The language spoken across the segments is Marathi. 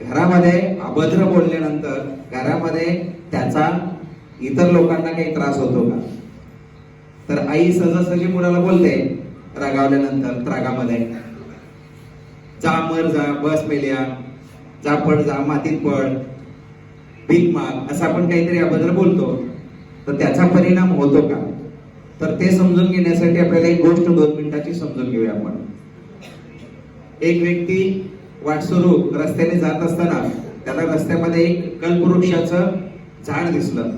घरामध्ये अभद्र बोलल्यानंतर घरामध्ये त्याचा इतर लोकांना काही त्रास होतो का? तर आई सहजासहजी मुलाला बोलते रागावल्यानंतर रागामध्ये जा मर जा बस मेल्या जा पड जा मातीत पड भीक माग असं आपण काहीतरी अभद्र बोलतो. तर त्याचा परिणाम होतो का? तर ते समजून घेण्यासाठी आपल्याला एक गोष्ट दोन मिनिटाची समजून घेऊया आपण. एक व्यक्ती वाटसरू रस्त्याने जात असताना त्याला रस्त्यामध्ये एक कल्पवृक्षाचं झाड दिसलं.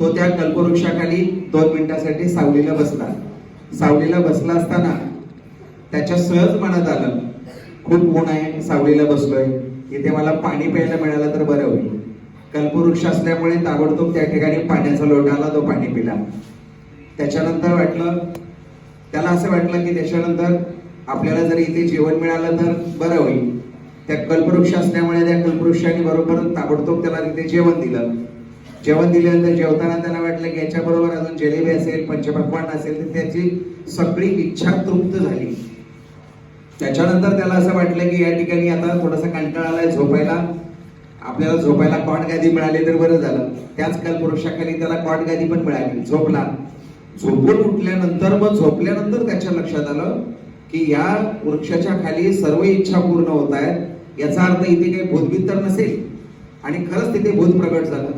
तो त्या कल्पवृक्षाखाली दोन मिनिटासाठी सावलीला बसला. सावलीला बसला असताना त्याच्या सहज मनात आलं खूप ऊन आहे सावलीला बसलोय. इथे मला पाणी प्यायला मिळालं तर बरं होईल. कल्पवृक्ष असल्यामुळे ताबडतोब त्या ठिकाणी पाण्याचा लोटा आला तो पाणी पिला. त्याच्यानंतर वाटलं त्याला असं वाटलं की त्याच्यानंतर आपल्याला जर इथे जेवण मिळालं तर बरं होईल. त्या कल्पवृक्ष असल्यामुळे त्या कल्पवृक्षाने बरोबर ताबडतोब त्याला तिथे जेवण दिलं. जेवण दिल्यानंतर जेवताना त्याला वाटलं की याच्याबरोबर अजून जिलेबी असेल पंचपक्वान असेल तर त्याची सगळी इच्छा तृप्त झाली. त्याच्यानंतर त्याला असं वाटलं की या ठिकाणी आता थोडासा कंटाळा आलाय झोपायला. आपल्याला झोपायला कॉट गादी मिळाली तर बरं झालं. त्याच कल्पवृक्षाखाली त्याला कॉट गादी पण मिळाली. झोपला. झोपून उठल्यानंतर मग झोपल्यानंतर त्याच्या लक्षात आलं की या वृक्षाच्या खाली सर्व इच्छा पूर्ण होत आहेत. याचा अर्थ इथे काही भूतभीत तर नसेल. आणि खरंच तिथे भूत प्रगट झालं.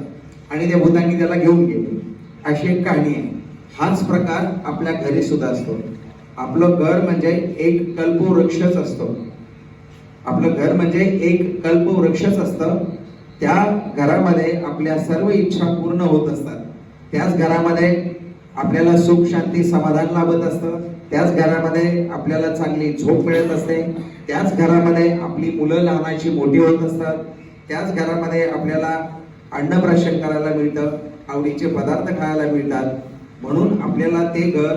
आणि त्या भूतांनी त्याला घेऊन गेले. अशी एक कहाणी आहे. हाच प्रकार आपल्या घरी सुद्धा असतो आपलं घर म्हणजे एक कल्पवृक्षच असतो. आपलं घर म्हणजे एक कल्पवृक्षच असतं. त्या घरामध्ये आपल्या सर्व इच्छा पूर्ण होत असतात. त्याच घरामध्ये आपल्याला सुख शांती समाधान लाभत असतं. त्याच घरामध्ये आपल्याला चांगली झोप मिळत असते. त्याच घरामध्ये आपली मुलं लहानाची मोठी होत असतात. त्याच घरामध्ये आपल्याला अन्नप्राशन करायला मिळतं. आवडीचे पदार्थ खायला मिळतात. म्हणून आपल्याला ते घर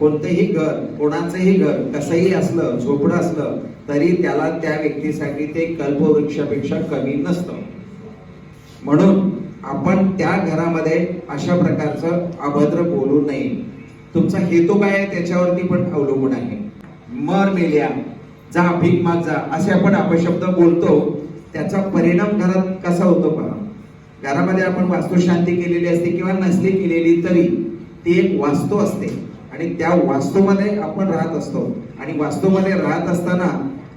कोणतंही घर कोणाचंही घर कसंही असलं झोपडं असलं तरी त्याला त्या व्यक्तीसाठी ते कल्पवृक्षापेक्षा कमी नसतं. म्हणून आपण त्या घरामध्ये अशा प्रकारचं अभद्र बोलू नये. तुमचा हेतू काय आहे त्याच्यावरती पण अवलंबून आहे. मर मेल्या जा भीक माग जा असे आपण अपशब्द बोलतो. त्याचा परिणाम घरात कसा होतो पहा. घरामध्ये आपण वास्तुशांती केलेली असते किंवा नसली केलेली तरी ती एक वास्तू असते. आणि त्या वास्तूमध्ये आपण राहत असतो. आणि वास्तूमध्ये राहत असताना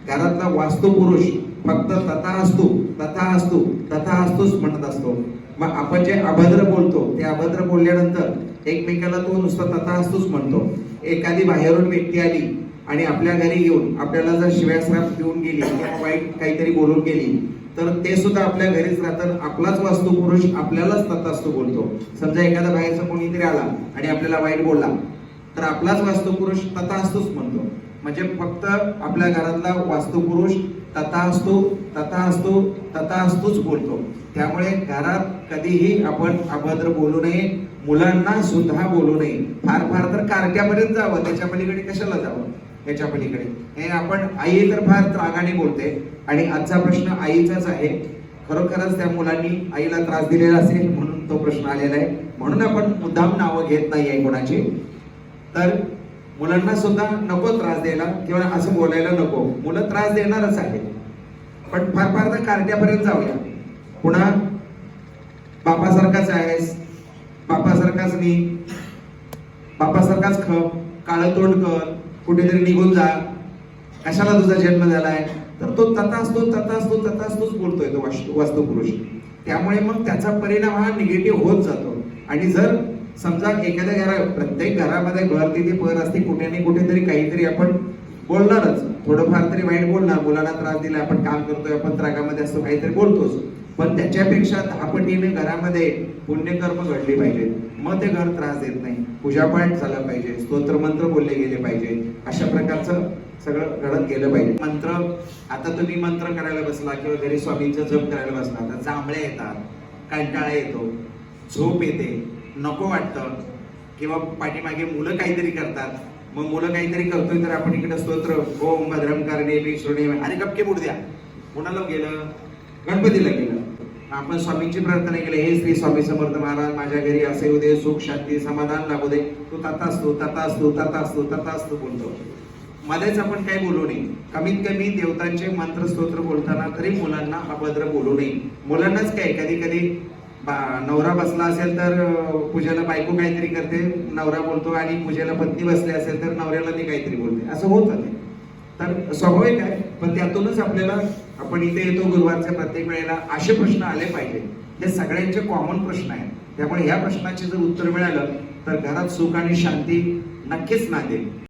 घरातला वास्तुपुरुष फक्त तथा असतो तथा असतो तथा असतोच म्हणत असतो. मग आपण जे अभद्र बोलतो ते अभद्र बोलल्यानंतर एकमेकाला तो नुसता तथा असतोच म्हणतो. एखादी बाहेरून व्यक्ती आली आणि आपल्या घरी येऊन आपल्याला जर शिव्याश्राप देऊन गेली किंवा वाईट काहीतरी बोलून गेली तर ते सुद्धा आपल्या घरीच राहतात. आपलाच वास्तू पुरुष आपल्यालाच तथास्तू बोलतो. समजा एखादा बाहेरचा कोणीतरी आला आणि आपल्याला वाईट बोलला तर आपलाच वास्तुपुरुष तथा म्हणतो. म्हणजे फक्त आपल्या घरातला वास्तुपुरुष तथा असतो तथा असतो तथा असतोच बोलतो. त्यामुळे घरात कधीही आपण अभद्र बोलू नये मुलांना सुद्धा बोलू नये. फार फार तर कारट्यापर्यंत जावं त्याच्या पलीकडे कशाला जावं? याच्या पलीकडे. हे आपण आई तर फार रागाने बोलते. आणि आजचा प्रश्न आईचाच आहे. खरोखरच त्या मुलांनी आईला त्रास दिलेला असेल म्हणून तो प्रश्न आलेला आहे. म्हणून आपण मुद्दाम नावं घेत नाही आहे कोणाची. तर मुलांना सुद्धा नको त्रास द्यायला किंवा असं बोलायला नको. मुलं त्रास देणारच आहे पण फार फार तर कारट्यापर्यंत जाऊया. पुन्हा बापासारखाच आहेस. बापासारखाच नी. बापासारखाच खप. काळं तोंड कर. कुठेतरी निघून जा. कशाला तुझा जन्म झालाय? तर तो तथा असतो तथा असतो तथा असतोच बोलतोय तो वास्तू पुरुष त्यामुळे मग त्याचा परिणाम हा निगेटिव्ह होत जातो. आणि जर समजा एखाद्या घरा प्रत्येक घरामध्ये घर तिथे पर असते कुठे नाही कुठेतरी काहीतरी आपण बोलणारच. थोडंफार तरी वाईट बोलणार. मुलांना त्रास दिला आपण काम करतोय आपण त्रागामध्ये असतो काहीतरी बोलतोच. पण त्याच्यापेक्षा धापटीने घरामध्ये पुण्यकर्म घडली पाहिजेत मग ते घर त्रास देत नाही. पूजापाठ झाला पाहिजे. स्तोत्र मंत्र बोलले गेले पाहिजे. अशा प्रकारचं सगळं घडत गेलं पाहिजे. मंत्र आता तुम्ही मंत्र करायला बसला किंवा घरी स्वामींचा जप करायला बसला तर जांभळे येतात कंटाळा येतो झोप येते नको वाटतं किंवा पाठीमागे मुलं काहीतरी करतात. मग मुलं काहीतरी करतोय तर आपण इकडे स्तोत्र ओम भद्रम करणे विष्णुने अरे गपके बुड द्या. कोणाला गेलं? गणपतीला गेलं. आपण स्वामींची प्रार्थना केली हे श्री स्वामी समर्थ महाराज माझ्या घरी असे उदे सुख शांती समाधान लागू दे. तू तथा असतो तथा असतो तथा असतो तथा असतो बोलतो. मध्येच आपण काही बोलू नये. कमीत कमी देवतांचे मंत्र स्तोत्र बोलताना तरी मुलांना अभद्र बोलू नये. मुलांनाच काय कधी कधी बा- नवरा बसला असेल तर पूजेला बायको काहीतरी करते नवरा बोलतो आणि पूजेला पत्नी बसली असेल तर नवऱ्याला ती काहीतरी बोलते. असं होतं ते. तर स्वाभाविक आहे पण त्यातूनच आपल्याला आपण इथे येतो गुरुवारच्या प्रत्येक वेळेला असे प्रश्न आले पाहिजे. हे सगळ्यांचे कॉमन प्रश्न आहेत. त्यामुळे ह्या प्रश्नाचे जर उत्तर मिळालं तर घरात सुख आणि शांती नक्कीच नांदेल.